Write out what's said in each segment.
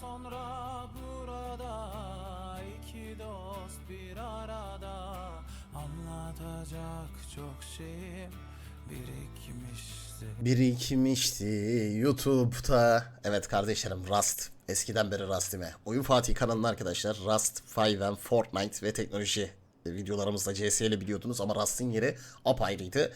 sonra burada iki dost bir arada anlatacak çok şeyim birikmişti. Birikmişti YouTube'da. Evet kardeşlerim Rust. Eskiden beri Rust değil mi? Oyun Fatih kanalında arkadaşlar Rust, Five and Fortnite ve teknoloji videolarımızda CS ile biliyordunuz ama Rust'ın yeri apayrıydı.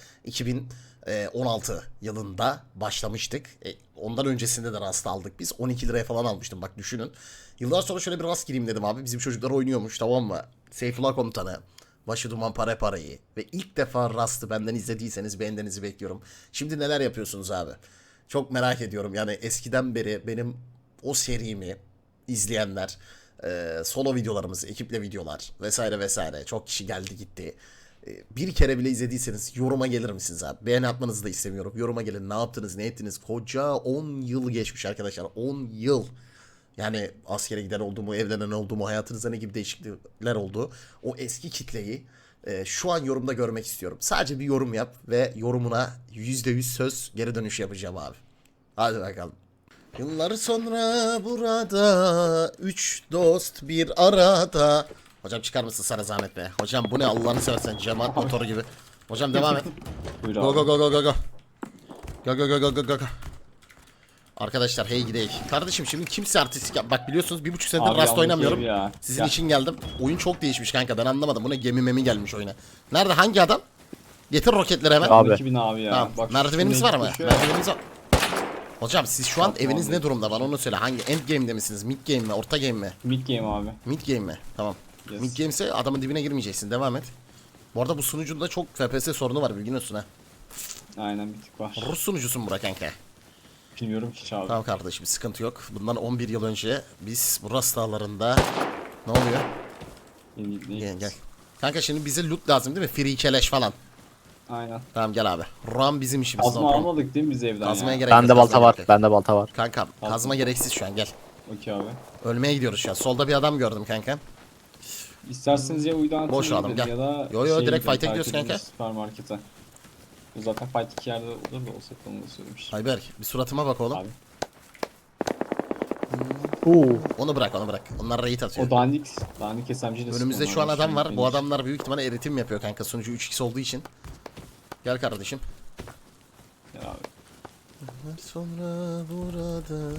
2016 yılında başlamıştık. E, ondan öncesinde de Rust aldık biz. 12 liraya falan almıştım bak düşünün. Yıllar sonra şöyle bir Rust gireyim dedim abi. Bizim çocuklar oynuyormuş tamam mı? Seyfullah Komutanı, Başı Duman Pare Parayı ve ilk defa Rust'ı benden izlediyseniz beğenmenizi bekliyorum. Şimdi neler yapıyorsunuz abi? Çok merak ediyorum. Yani eskiden beri benim o serimi izleyenler, e, solo videolarımız, ekiple videolar vesaire vesaire çok kişi geldi gitti. Bir kere bile izlediyseniz yoruma gelir misiniz abi? Beğeni atmanızı da istemiyorum. Yoruma gelin ne yaptınız, ne ettiniz? Koca 10 yıl geçmiş arkadaşlar. 10 yıl. Yani askere giden oldu mu, evlenen oldu mu, hayatınızda ne gibi değişiklikler oldu. O eski kitleyi e, şu an yorumda görmek istiyorum. Sadece bir yorum yap ve yorumuna %100 söz geri dönüş yapacağım abi. Hadi bakalım. Yıllar sonra burada üç dost bir arada. Hocam çıkar mısın sana zahmet be? Hocam bu ne Allah'ını seversen cemaat motoru gibi. Hocam devam et. Buyur Go abi. go go go go go. Go go go go go go go. Arkadaşlar hey gidelim. Kardeşim şimdi kimse artistik yap. Bak biliyorsunuz bir buçuk senedir Abi Rust yalnız oynamıyorum. ya. Sizin Ya. için geldim. Oyun çok değişmiş kanka ben anlamadım. Bu ne gemi memi gelmiş oyuna. Nerede hangi adam? Getir roketleri hemen. Abi. 2000 abi ya. Tamam. Bak, Merdivenimiz var mı? koşuyor. Merdivenimiz var. Hocam siz şu an eviniz abi. ne durumda bana onu söyle. Hangi end game'de misiniz? Mid game mi? Orta game mi? Mid game abi. Mid game mi? Tamam. Yes. Mid game ise adamın dibine girmeyeceksin. Devam et. Bu arada bu sunucunda çok FPS sorunu var bilgin olsun ha. Aynen bir tık var. Rus sunucusun Burak kanka. Bilmiyorum ki abi. Tamam kardeşim sıkıntı yok. Bundan 11 yıl önce biz bu Rast dağlarında ne oluyor? Ne- ne- Gel gel. Kanka şimdi bize loot lazım değil mi? Free keleş falan. Aynen. Tamam gel abi. Ram bizim işimiz. Kazma almadık değil mi biz evden Kazmaya ya? gerek yok. Bende balta kazmaya var. gerek yok. Bende balta var. Kanka kazma gereksiz şu an gel. Okey abi. Ölmeye gidiyoruz şu an. Solda bir adam gördüm kanka. İsterseniz ya uydan Boş gidin gel. Ya da Yo, yo, direkt fight'e gidiyoruz kanka. Süpermarkete. Bu zaten fight iki yerde olur da olsa onu da söylemiş. Ayberk bir suratıma bak oğlum. Abi. Uuu. Onu bırak onu bırak. Onlar raid atıyor. O dandik, dandik SMG de Önümüzde şu an adam var. Bu adamlar büyük ihtimalle eritim yapıyor kanka. Sunucu 3x olduğu için. Gel kardeşim. Ya abi. Sonra burada.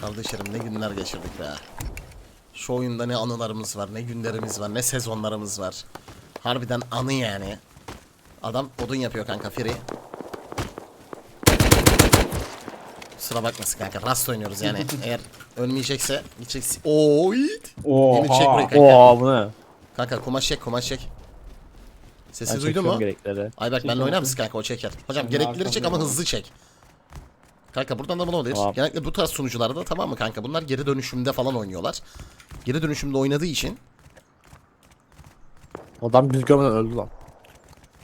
Kardeşlerim ne günler geçirdik be. Şu oyunda ne anılarımız var, ne günlerimiz var, ne sezonlarımız var. Harbiden anı yani. Adam odun yapıyor kanka free. Sıra bakmasın kanka. Rast oynuyoruz yani. Eğer ölmeyecekse gideceksin. İt. Beni çek Oha. kanka. Oha bu ne? Kanka kumaş çek kumaş çek. Sesi Ben duydu mu? gerekleri. Ayberk benimle oynar mısın kanka o çeker. Hocam gereklileri çek ama hızlı çek. Kanka buradan da bunu oluyor. Tamam. Genellikle bu tarz sunucularda tamam mı kanka bunlar geri dönüşümde falan oynuyorlar. Geri dönüşümde oynadığı için Adam biz görmeden öldü lan.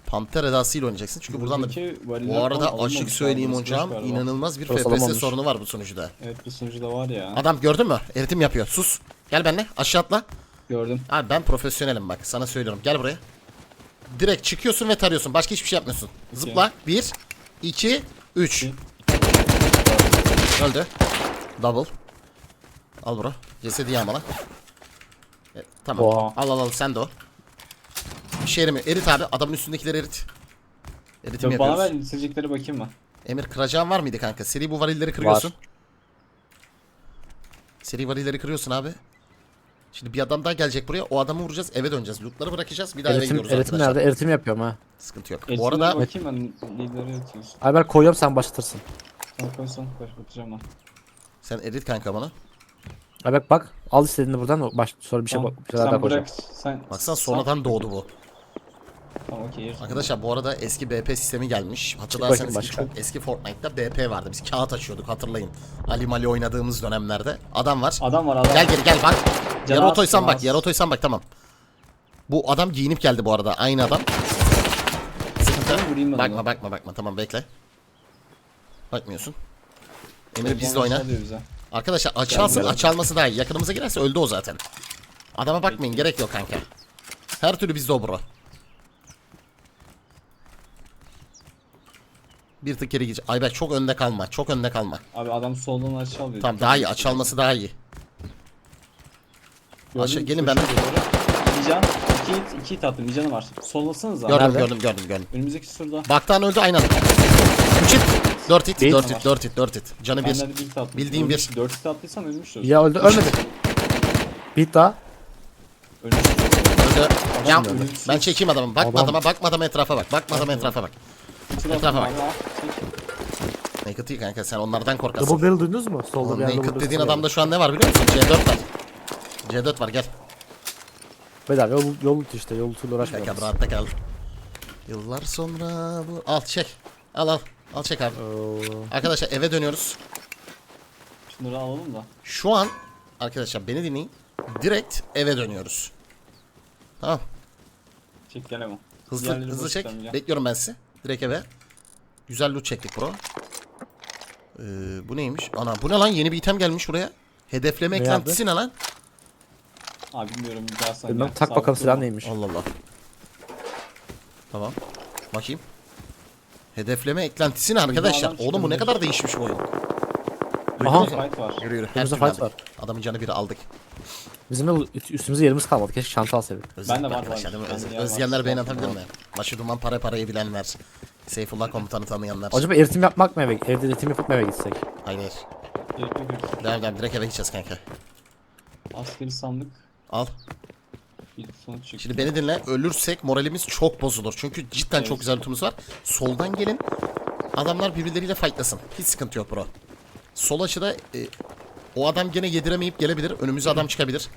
Panter edasıyla oynayacaksın. Çünkü buradan da Buradaki bu arada alınmamış açık söyleyeyim hocam galiba. inanılmaz bir Burası FPS alınmamış. sorunu var bu sunucuda. Evet bu sunucuda var ya. Adam gördün mü? Eritim yapıyor. Sus. Gel benimle aşağı atla. Gördüm. Abi ben profesyonelim bak sana söylüyorum. Gel buraya. Direkt çıkıyorsun ve tarıyorsun. Başka hiçbir şey yapmıyorsun. Zıpla. 1 2 3 İki. Öldü. Double. Al bro. Cesedi yağmala. E, tamam. Oha. Al al al sen de o. Bir şey erimi. Erit abi. Adamın üstündekileri erit. Eritim Yok, bana yapıyoruz. ver bakayım mı? Emir kıracağın var mıydı kanka? Seri bu varilleri kırıyorsun. Seri varilleri kırıyorsun abi. Şimdi bir adam daha gelecek buraya. O adamı vuracağız. Eve döneceğiz. Lootları bırakacağız. Bir daha eve Eritim, gidiyoruz eritim arkadaşlar. nerede? Eritim yapıyorum ha. Sıkıntı yok. Bu arada bakayım ben liderleri atıyorsun. Ayber koyuyorum sen başlatırsın. Sen koysan koy bakacağım ben. sen erit kanka bana. Ayber bak al istediğini buradan baş sonra bir şey Tamam, bak bir şeyler daha sen koyacağım. bırak sen. Baksana sen- sonradan doğdu bu. Tamam okey. Arkadaşlar bu arada eski BP sistemi gelmiş. bakayım Hatırlarsanız biz başka. çok eski Fortnite'da BP vardı. Biz kağıt açıyorduk hatırlayın. Ali Mali oynadığımız dönemlerde. Adam var. Adam var adam. Gel geri gel bak. Canı Yarotoysan az, bak. canı az. Yarotoysan bak tamam. Bu adam giyinip geldi bu arada. Aynı adam. Sıkıntı. Tamam, vurayım ben Bakma onu. bakma bakma. Tamam bekle. Bakmıyorsun. Telefon bizle oyna. Arkadaşlar açalsın açalması daha iyi. Yakınımıza girerse öldü o zaten. Adama bakmayın gerek yok kanka. Her türlü bizde o bro. Bir tık geri gidecek. Ayberk çok önde kalma. Çok önde kalma. Abi adam soldan aşağı alıyor. Tamam daha iyi. Açılması daha iyi. Mü? gelin ben. Nican. İki hit, iki hit attım. Nican'ı var. Sollasanız abi. Gördüm gördüm gördüm gördüm. Önümüzdeki surda. Baktan öldü aynen. 3 hit. 4 hit. Değil. 4 hit. 4 hit. 4 hit. Canı bir. de bir hit attım. Bildiğim bir. Ölmüş. Dört hit attıysan ölmüştür. Ya öldü ölmedi. Bir daha. Ölmüştür. Öldü. Ya, Ölümsüz. ben çekeyim adamı. Bakma Adam- adama. Bakma adama etrafa bak. Bakma adama etrafa bak. Şurada Etrafa bak. abi, al. Naked değil kanka sen onlardan korkarsın. Double barrel duydunuz mu? Solda Oğlum bir yerde Naked dediğin adamda şu an ne var biliyor musun? C4 var. C4 var gel. Beyler yol, yol tut işte yol Kanka uğraşmayalım. rahatta kal. Yıllar sonra bu... Al çek. Al al. Al çek abi. Oo. Arkadaşlar eve dönüyoruz. Şunları alalım da. Şu an arkadaşlar beni dinleyin. Direkt eve dönüyoruz. Tamam. Çek gel ama. Hızlı Diğerleri hızlı boş çek. tutmayacağım. Bekliyorum ben sizi. Direkt eve. Güzel loot çektik bro. Ee, bu neymiş? Ana bu ne lan? Yeni bir item gelmiş buraya. Hedefleme Ne eklentisi ne lan? Abi bilmiyorum bir daha sen Bilmem gel. tak Sabit bakalım silah durma. neymiş. Allah Allah. Tamam. Bakayım. Hedefleme eklentisi ne arkadaşlar? Oğlum bu ne kadar değişmiş bu oyun. Aha. Fight var. Yürü yürü. Her Önümüzde türlü fight aldık. Adamın canı biri aldık. Bizim de üst- üstümüzde yerimiz kalmadı. Keşke çanta alsaydık. Özellikle var, var. arkadaşlar değil mi? Bende Öz- yer var. özleyenler beni Var. atabilir mi? Başı duman para parayı bilenler. Seyfullah komutanı tanıyanlar. Acaba eritim yapmak mı eve? Evde eritim yapıp mı eve gitsek? Hayır yok yok. Devam devam direkt eve gideceğiz kanka. Askeri sandık. Al. Sonuç çıktı. Şimdi beni dinle. Ölürsek moralimiz çok bozulur. Çünkü cidden Evet. çok güzel lootumuz var. Soldan gelin. Adamlar birbirleriyle fightlasın. Hiç sıkıntı yok bro. Sol açıda e, o adam gene yediremeyip gelebilir. Önümüze adam çıkabilir.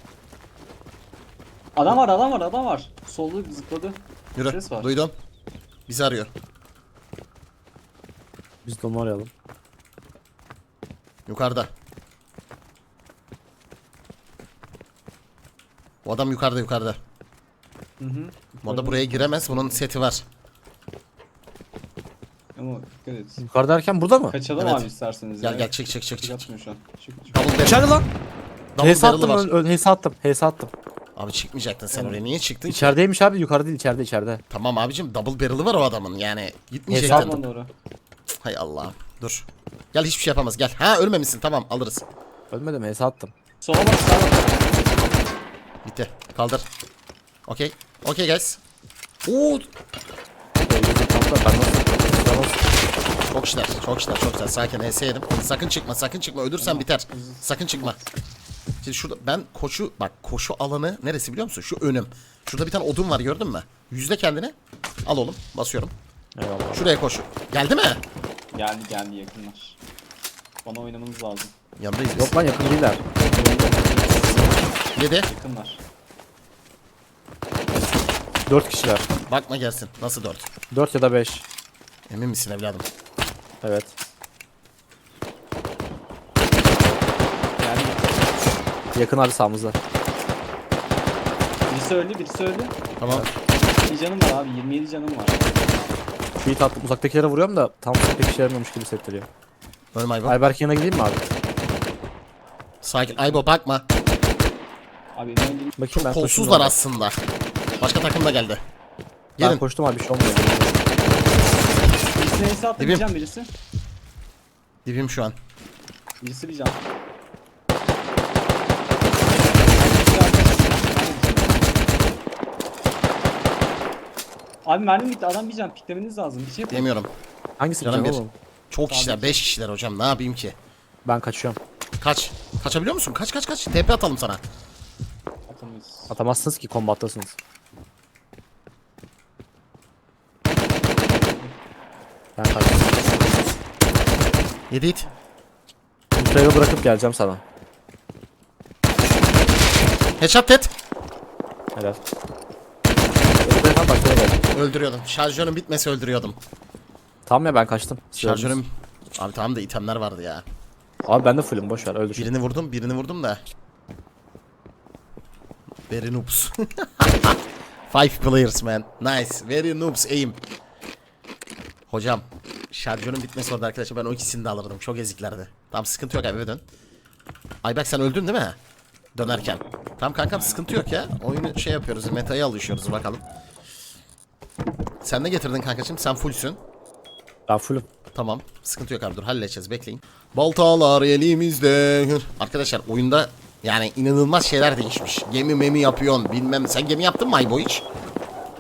Adam var adam var adam var. Solda zıpladı. Yürü. Ses var. Duydum. Bizi arıyor. Biz de onu arayalım. Yukarıda. Bu adam yukarıda yukarıda. Hı hı. Bu buraya giremez. Bunun seti var. Ama dikkat et. Yukarı derken burada mı? Kaçalım Evet. abi isterseniz Gel ya. gel çık çık çık Çık çık. atmıyor şu an. Çık çık. Double barrel. İçeride lan. Double HS barrel'ı attım. var. ön- ön- HS attım. HS attım. Abi çıkmayacaktın sen oraya. Niye çıktın? ki? İçerideymiş abi. Yukarıda değil içeride içeride. Tamam abicim double barrel'ı var o adamın. Yani gitmeyecektin. Hesap Sağdan doğru. Hay Allah. Dur. Gel hiçbir şey yapamaz. Gel. Ha ölmemişsin. Tamam alırız. Ölmedim HS attım. Sola bak sağa bak. Bitti. Kaldır. Okey. Okey guys. Oo, çok işler. Çok işler. Çok işler. Sakin. HS yedim. Sakın çıkma. Sakın çıkma. Ölürsen biter. Sakın çıkma. Şimdi şurada ben koşu bak koşu alanı neresi biliyor musun? Şu önüm. Şurada bir tane odun var gördün mü? Yüzde kendine. Al oğlum. Basıyorum. Eyvallah. Şuraya koş. Geldi mi? Geldi geldi yakınlar. Bana oynamanız lazım. Yanındayız biz. Yok lan yakın değiller. Yedi. Yakınlar. 4 kişiler. Bakma gelsin. Nasıl dört? 4 ya da 5. Emin misin evladım? Evet. Yakın abi sağımızda. Birisi öldü birisi öldü. Tamam. Bir canım var abi 27 canım var. Bir attım uzaktakilere vuruyorum da tam uzaktaki kişiler ölmemiş gibi hissettiriyor. Ölme Aybo. Ayberk yanına gideyim mi abi? Sakin. Aybo bakma. Abi ben. Bakayım Çok ben kolsuzlar koştum aslında. Başka takım da geldi. Ben Gelin. koştum abi bir şey olmuyor. Birisine bir Dibim. birisi. Dibim şu an. Birisi bir can. Abi mermi bitti adam bir can piklemeniz lazım. Bir şey yapın. Demiyorum. Hangisi Canım gidecek bir. oğlum? Çok kişiler. 5 kişiler hocam. Ne yapayım ki? Ben kaçıyorum. Kaç. Kaçabiliyor musun? Kaç kaç kaç. TP atalım sana. Atamayız. Atamazsınız ki kombattasınız. Ben kaçtım. 7 it. Ultra'yı bırakıp geleceğim sana. Headshot tet. Helal. Ultra'ya geleceğim. Öldürüyordum. Şarjörün bitmesi öldürüyordum. Tamam ya ben kaçtım. Şarjörüm... Abi tamam da itemler vardı ya. Abi ben de fullüm boş ver öldür. Birini vurdum, birini vurdum da. Very noobs. Five players man. Nice. Very noobs aim. Hocam. Şarjörün bitmesi orada arkadaşlar. Ben o ikisini de alırdım. Çok eziklerdi. Tamam sıkıntı yok abi eve dön. Ayberk sen öldün değil mi? Dönerken. Tamam kankam sıkıntı yok ya. Oyunu şey yapıyoruz. Meta'ya alışıyoruz bakalım. Sen ne getirdin kankacığım? Sen fullsün. Ben fullüm. Tamam. Sıkıntı yok abi dur halledeceğiz bekleyin. Baltalar elimizde. Arkadaşlar oyunda yani inanılmaz şeyler değişmiş. Gemi memi yapıyorsun bilmem. Sen gemi yaptın mı Aybo hiç?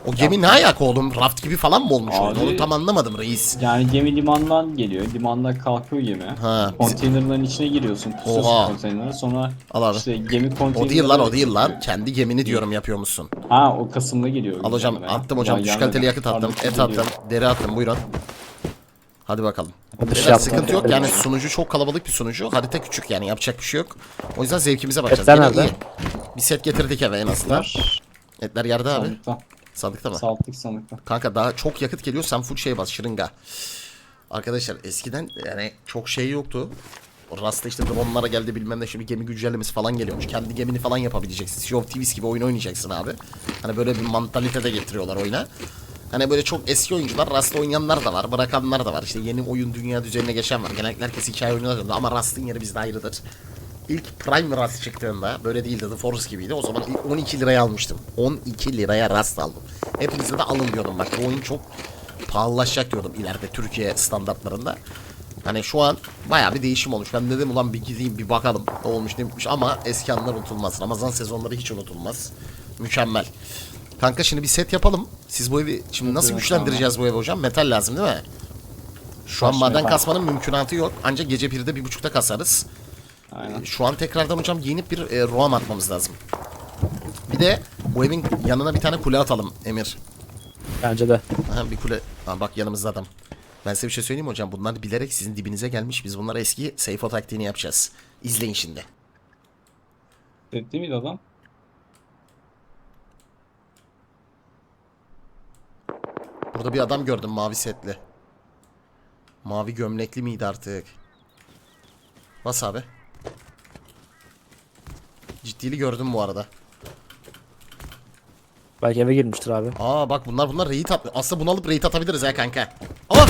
O gemi ne ayak oğlum? Raft gibi falan mı olmuş? Abi- Onu tam anlamadım reis. Yani gemi limandan geliyor. Limandan kalkıyor gemi. Ha, Konteynerların içine giriyorsun. Oha. Pusuyorsun konteynere. Sonra Al abi. işte gemi konteynerları... O değil lan o değil lan. Kendi gemini diyorum yapıyor musun? Ha o Kasım'da geliyor. Al hocam attım hocam. Düşük kaliteli yakıt attım. Et attım. Deri attım buyurun. Hadi bakalım. Beyler, şey yaptım. sıkıntı yok yani sunucu çok kalabalık bir sunucu. Harita küçük yani yapacak bir şey yok. O yüzden zevkimize bakacağız. Etler Yine nerede? iyi. Bir set getirdik eve en azından. Var. Etler yerde abi. Sandıkta. Sandıkta mı? Saltlık sandıkta. Kanka daha çok yakıt geliyor sen full şey bas şırınga. Arkadaşlar eskiden yani çok şey yoktu. Rasta işte dronlara geldi bilmem ne şimdi gemi güncellemesi falan geliyormuş. Kendi gemini falan yapabileceksin. Sea of Thieves gibi oyun oynayacaksın abi. Hani böyle bir mantalite de getiriyorlar oyuna. Hani böyle çok eski oyuncular Rasta oynayanlar da var, bırakanlar da var. İşte yeni oyun dünya düzenine geçen var. Genellikle herkes hikaye oynuyorlar ama Rust'ın yeri bizde ayrıdır. İlk Prime Rust çıktığında böyle değildi The Forest gibiydi. O zaman ilk 12 liraya almıştım. 12 liraya Rust aldım. Hepinize de alın diyordum bak bu oyun çok pahalılaşacak diyordum ileride Türkiye standartlarında. Hani şu an bayağı bir değişim olmuş. Ben dedim ulan bir gideyim bir bakalım ne olmuş ne bitmiş ama eski anlar unutulmaz. Ramazan sezonları hiç unutulmaz. Mükemmel. Kanka şimdi bir set yapalım. Siz bu evi şimdi nasıl güçlendireceğiz bu evi hocam? Metal lazım değil mi? Şu an maden kasmanın mümkünatı yok. Ancak gece 1'de bir buçukta kasarız. Aynen. Şu an tekrardan hocam giyinip bir e, roam atmamız lazım. Bir de bu evin yanına bir tane kule atalım Emir. Bence de. Aha, bir kule. Ha, bak yanımızda adam. Ben size bir şey söyleyeyim hocam? Bunlar bilerek sizin dibinize gelmiş. Biz bunlara eski Seifo taktiğini yapacağız. İzleyin şimdi. Değil miydi adam? Burada bir adam gördüm mavi setli. Mavi gömlekli miydi artık? Bas abi. Ciddili gördüm bu arada. Belki eve girmiştir abi. Aa bak bunlar bunlar raid at. Aslında bunu alıp raid atabiliriz ha kanka. Aa!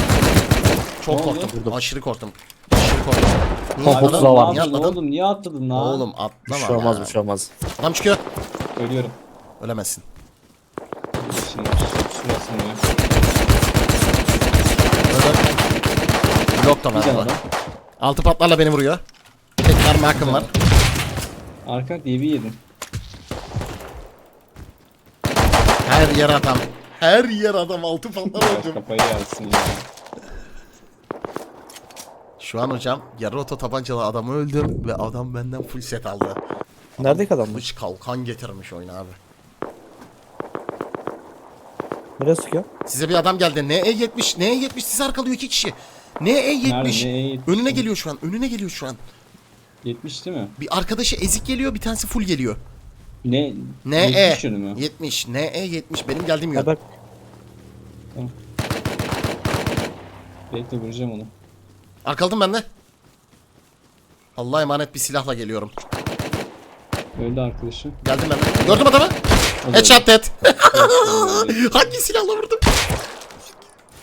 Çok Ne oldu? korktum. Aşırı korktum. Aşırı korktum. Niye Top atladın? Niye atladın? oğlum? Niye atladın lan? Oğlum Bir atlama şey olmaz ya. bir şey olmaz. Adam çıkıyor. Ölüyorum. Ölemezsin. Blok da var Bir burada. adam. Altı patlarla beni vuruyor. Tek mermi hakkım var. Arka DB yedin. Her yer adam. Her yer adam. Altı patlar Biraz hocam. kafayı yersin ya. Şu an hocam yarı oto tabancalı adamı öldüm ve adam benden full set aldı. Neredeki adamlar? Kılıç kalkan getirmiş oyuna abi. Nereye sıkıyor? Size bir adam geldi. Ne E70, ne E70 sizi arkalıyor iki kişi. Ne E70. Nerede, ne E70? Önüne geliyor şu an. Önüne geliyor şu an. 70 değil mi? Bir arkadaşı ezik geliyor, bir tanesi full geliyor. Ne? Ne 70 E? yönü mü? 70. Ne E 70 benim geldiğim Ya yön. bak Bekle vuracağım onu. Arkaladım ben de. Allah'a emanet bir silahla geliyorum. Öldü arkadaşı. Geldim ben de. Gördüm adamı. O da Headshot dead. Hangi silahla vurdum?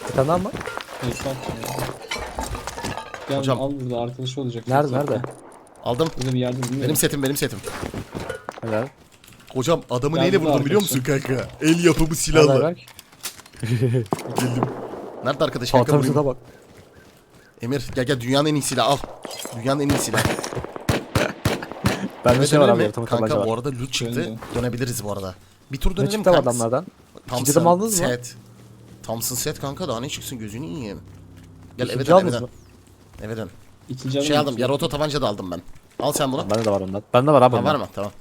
bir tane mı? Gel Hocam. al burada arkadaşı olacak. Nerede nerede? Aldım. Burada bir yerde. Benim setim benim setim. Helal. Hocam adamı neyle bu vurdum biliyor musun kanka? El yapımı Helal silahla. bak. Nerede arkadaş kanka vurayım? da bak. Emir gel gel dünyanın en iyi silahı al. Dünyanın en iyi silahı. Bende şey var Dönelim abi mi? Kanka bu var. arada loot çıktı. Dönelim. Dönebiliriz bu arada. Bir tur Ne dönelim çıktı kanka. adamlardan? Thompson İkinci aldınız mı? set. Thompson set kanka daha ne çıksın gözünü yiyeyim. Gel eve İkinci dön eve aldınız dön. mı? İkinci adam Şey aldım yarı oto tabanca da aldım ben. Al sen bunu. Bende de var ondan. Bende var abi Ha, var mı? Tamam.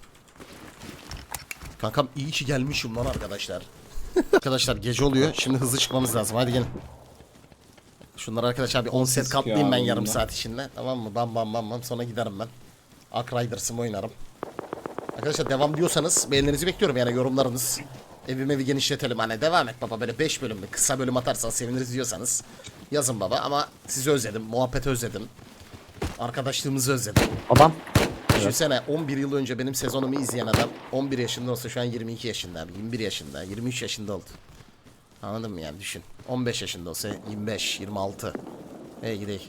Kankam iyi ki gelmişim lan arkadaşlar. arkadaşlar gece oluyor. Şimdi hızlı çıkmamız lazım. Hadi gelin. Şunları arkadaşlar bir 10 set sıkıyor katlayayım ben yarım bunlar. saat içinde. Tamam mı? Bam bam bam bam. Sonra giderim ben. Ark Riders'ımı oynarım. Arkadaşlar devam diyorsanız beğenilerinizi bekliyorum yani yorumlarınız. Evimi evi genişletelim hani devam et baba böyle 5 bölümlü kısa bölüm atarsan seviniriz diyorsanız yazın baba ama sizi özledim muhabbeti özledim arkadaşlığımızı özledim Adam. Düşünsene 11 yıl önce benim sezonumu izleyen adam 11 yaşında olsa şu an 22 yaşında abi 21 yaşında 23 yaşında oldu. Anladın mı yani düşün. 15 yaşında olsa 25 26. Hey gidelim.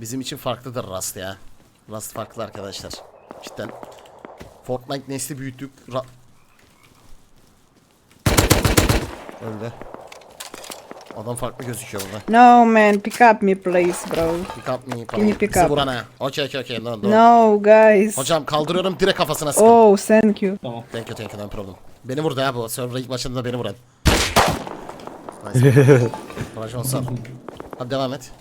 Bizim için farklıdır Rust ya. Rust farklı arkadaşlar. Cidden. Fortnite nesli büyüttük. Ra- Öldü. Adam farklı gözüküyor burada. No man, pick up me please bro. Pick up me. Can you pick Bizi up? vuran ha. Okey okey okey. No, no. No guys. Hocam kaldırıyorum direkt kafasına sıkın. Oh thank you. Tamam. Thank you thank you no problem. Beni vurdu ya bu. Server ilk başında beni vuran. Nice. Rajon sağ ol. Hadi devam et.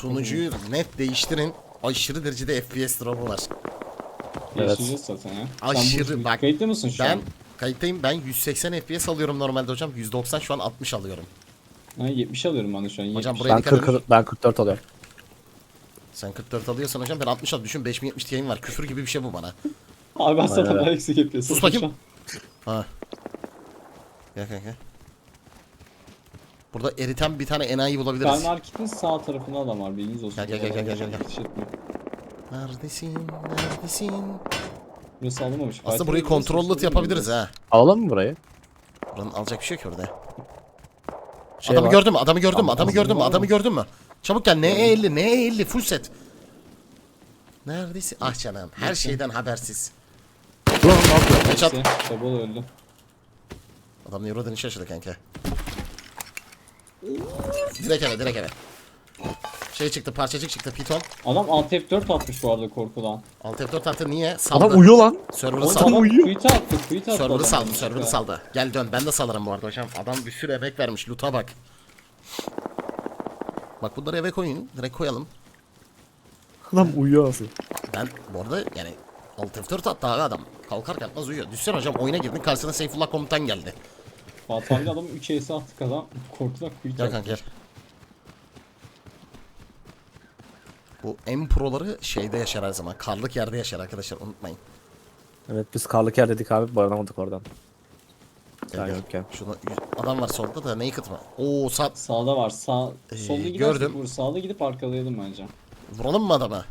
Sunucuyu net değiştirin. Aşırı derecede FPS drop'u var. Değiştireceğiz zaten ya. Aşırı bak. Kayıtlı mısın şu Ben an? Kayıttayım. Ben 180 FPS alıyorum normalde hocam. 190 şu an 60 alıyorum. Ha, 70 alıyorum ben de şu an. Hocam 70. buraya Ben dikkat edin. 40 ben 44 alıyorum. Sen 44 alıyorsan hocam ben 60 alıyorum. Düşün 5070 Ti'm var. Küfür gibi bir şey bu bana. Abi ben sana Aynen. daha eksik yapıyorsun. Sus bakayım. Ha. Gel gel gel. Burada eriten bir tane enayi bulabiliriz. Ben marketin sağ tarafında adam var bilginiz olsun. Gel, gel, gel, gel, gel, gel. Yetiş etmiyor. Neredesin? Neredesin? Burası alınmamış. Aslında burayı kontrollü yapabiliriz ha. Alalım mı burayı? Buranın alacak bir şey yok orada. Şey adamı var. gördün mü? Adamı gördün mü? Adamı gördün mü? Adamı mı? gördün mü? Çabuk gel. Ne 50 ne 50 full set. Neredesin? Ah canım. Her şeyden habersiz. Dur ne yapıyor? Headshot. Neyse, öldü. Adam Euro'dan şaşırdı kanka. Direkt eve, direkt eve. Şey çıktı, parçacık çıktı, piton. Adam alt F4 atmış bu arada korkudan. Alt F4 attı niye? Saldı. Adam uyuyor lan. Server'ı Oğlum saldı. adam uyuyor. Quit attı, quit attı. Server'ı adam saldı, server'ı saldı. Gel dön, ben de salarım bu arada hocam. Adam bir sürü emek vermiş, loot'a bak. Bak bunları eve koyun, direkt koyalım. Adam uyuyor asıl. Ben bu arada yani Alt F4 attı abi adam. Kalkar kalkmaz uyuyor. Düşsene hocam oyuna girdin karşısına Seyfullah komutan geldi. Fatih abi adam 3 ace attık adam. Korkudan quit Gel attı. kanka gel. Bu M Pro'ları şeyde yaşar her zaman. Karlık yerde yaşar arkadaşlar unutmayın. Evet biz karlık yer dedik abi barınamadık oradan. Gel, gel. yokken. Şurada y- adam var solda da naked mı? Oo sat. Sağda var. Sağ, Ee, solda gidersek gördüm. vur. Sağda gidip arkalayalım bence. Vuralım mı adama?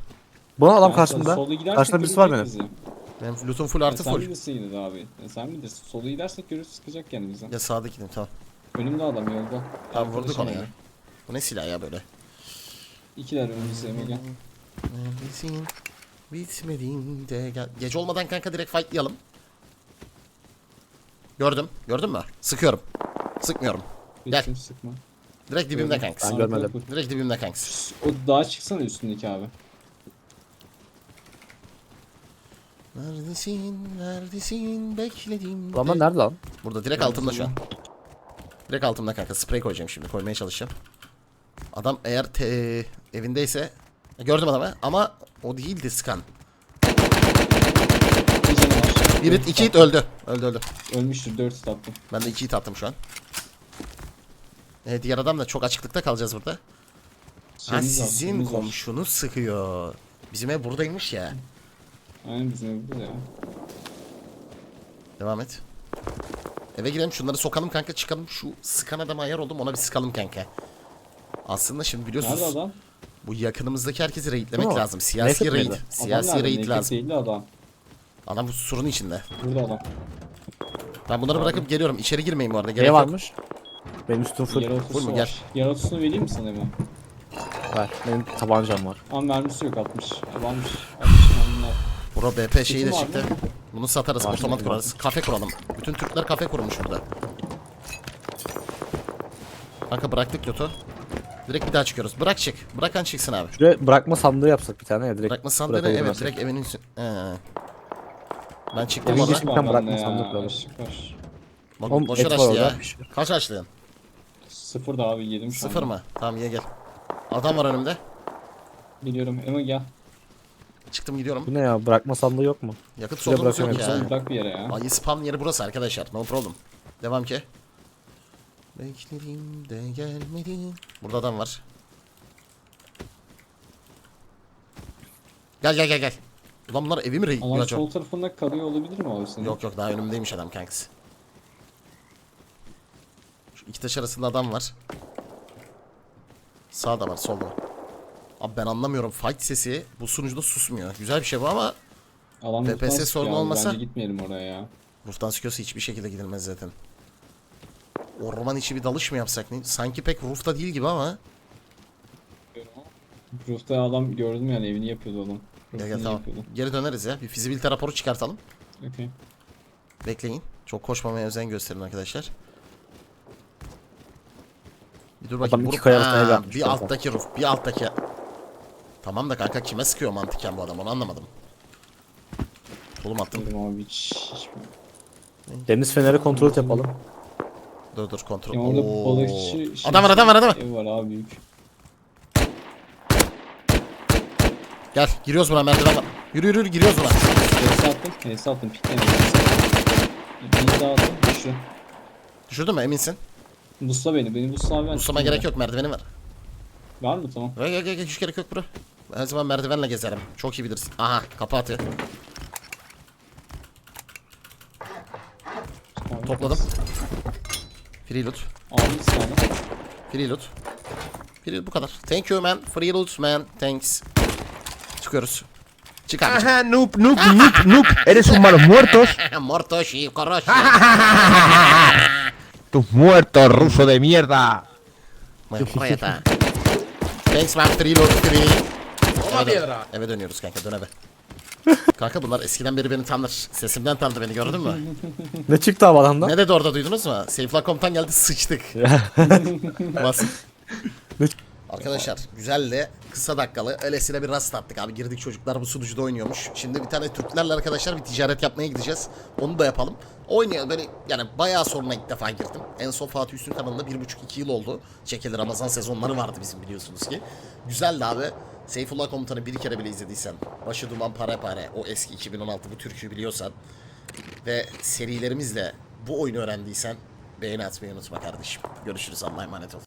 Bu adam Yani karşımda. Solda gidersek Karşımda birisi var görecek benim. bizi. Benim lootum full Ya artı sen full. bilirsin yine de abi. Ya sen bilirsin. Sola gidersek görürüz sıkacak yani bize. Ya sağda gideyim tamam. Önümde adam yolda. Tamam vurduk Arkadaşım onu ya. Bu ne silah ya böyle? İkiler önümüzde Ege. Neredesin? Bitmedin de gel. Gece olmadan kanka direkt fightlayalım. Gördüm. Gördün mü? Sıkıyorum. Sıkmıyorum. Gel. Geçtim sıkma. Direkt dibimde kanks. Ben görmedim. Direkt dibimde kanks. O dağa çıksana üstündeki abi. Neredesin? Neredesin? Bekledim. Bu adam nerede lan? Burada direkt altımda şu an. Direkt altımda kanka. Sprey koyacağım şimdi. Koymaya çalışacağım. Adam eğer te evindeyse gördüm adamı ama o değildi skan. Bir hit, iki hit öldü. Öldü öldü. Ölmüştür 4 hit attım. Ben de iki hit attım şu an. E, diğer adam da çok açıklıkta kalacağız burada. Ha Şeyimiz var, sizin şeyimiz var. komşunuz sıkıyor. Bizim ev buradaymış ya. Aynen bizim evde ya. Devam et. Eve girelim şunları sokalım kanka çıkalım. Şu sıkan adama ayar oldum ona bir sıkalım kanka. Aslında şimdi biliyorsunuz Nerede adam? bu yakınımızdaki herkesi raidlemek Tamam. lazım. Siyasi Naked raid. miydi? Siyasi adam nerede? raid Naked lazım. Adam. Adam bu surun içinde. Burada adam. Ben bunları bırakıp geliyorum. İçeri girmeyin bu arada. Gerek Ne yok. varmış? Benim üstüm full. Otusu mu? var. Gel. Otusunu vereyim mi sana hemen? Ver. Benim tabancam var. Ama mermisi yok 60. Ya varmış. 60 mermiler. Bura BP şeyi de var çıktı. mı? Bunu satarız. Var, Otomat var. kurarız. Kafe kuralım. Bütün Türkler kafe kurmuş burada. Kanka bıraktık loot'u. Direkt bir daha çıkıyoruz. Bırak çık. Bırakan çıksın abi. Şuraya bırakma sandığı yapsak bir tane ya direkt. Bırakma sandığını bırakalım evet direkt evinin üstü. He. Ben çıktım Evin Tam bende bırakma ya, sandık lazım. açlık var. Bak Oğlum, boşver et var açtı ya. Kaç açtın? Sıfır da abi yedim şu Sıfır anda. mı? Tamam ye gel. Adam var önümde. Biliyorum. Ema gel. Çıktım gidiyorum. Bu ne ya? Bırakma sandığı yok mu? Yakıt Şuraya sorunumuz yok ya. Sen bırak bir yere ya. Ayı spam yeri burası arkadaşlar. No problem. Devam ki. Bekledim de gelmedi. Burada adam var. Gel gel gel gel. Ulan bunlar evi mi Alan acaba? sol tarafında kalıyor olabilir mi abi senin? Yok yok daha önümdeymiş adam kanks. Şu iki taş arasında adam var. Sağda var solda var. Abi ben anlamıyorum fight sesi bu sunucuda susmuyor. Güzel bir şey bu ama Alan muhtemelen sorunu olmasa- Bence gitmeyelim oraya ya. Roof'tan sıkıyorsa hiçbir şekilde gidilmez zaten. Orman içi bir dalış mı yapsak ne? Sanki pek roof'ta değil gibi ama. Roof'ta adam gördüm yani evini yapıyordu adam. Gel Roof'unu tamam. yapıyordu. Geri döneriz ya. Bir fizibilite raporu çıkartalım. Okey. Bekleyin. Çok koşmamaya özen gösterin arkadaşlar. Bir dur bakayım. Adam iki bu- kaya arasına ev Ha, yapmış Bir zaten. alttaki roof. Bir alttaki. Tamam da kanka kime sıkıyor mantıken bu adam onu anlamadım. Oğlum attım. Abi hiç. hiç Deniz feneri kontrol yapalım. Dur dur kontrol. ya orada Oo. balıkçı şey, Adam var adam var adam var. ev var abi büyük. Gel giriyoruz buna merdiven var. Yürü yürü yürü giriyoruz buna. Neyse attım. Neyse attım. Pikleyin. Bir daha attım. Düştü. Düşürdün mü eminsin? Busla beni. Beni busla abi. ben Uslama çıkayım gerek yok merdiveni var. ben. Var mı? Tamam. Gel gel gel gel, hiç gerek yok bro. Ben her zaman merdivenle gezerim. Çok iyi bilirsin. Aha kapı atıyor. Abi, Topladım. Free loot. Aldım silahını. Free loot. Free loot bu kadar. Thank you man. Free loot man. Thanks. Çıkıyoruz. Çık abi. Ajá, noob, noob, noob, noob. Eres un malos muertos. Morto shi koroshi. Tus muertos, ruso de mierda. Mayata. Thanks man. Free loot. Free. Eve, dön- eve dönüyoruz kanka dön eve. Kanka bunlar eskiden beri beni tanır. Sesimden tanıdı beni gördün mü? Ne çıktı havadan ne dedi orada duydunuz mu? Seyfla.com'tan geldi sıçtık. Bas. Arkadaşlar güzeldi. Kısa dakikalı. Öylesine bir rast attık abi. Girdik çocuklar bu sunucuda oynuyormuş. Şimdi bir tane Türklerle arkadaşlar bir ticaret yapmaya gideceğiz. Onu da yapalım. Oynuyor böyle yani bayağı sonra ilk defa girdim. En son Fatih Üstün kanalında 1,5-2 yıl oldu. Çekili Ramazan sezonları vardı bizim biliyorsunuz ki. Güzeldi abi. Seyfullah Komutanı bir kere bile izlediysen. Başı duman pare pare. O eski 2016 bu türküyü biliyorsan. Ve serilerimizle bu oyunu öğrendiysen beğeni atmayı unutma kardeşim. Görüşürüz Allah'a emanet ol.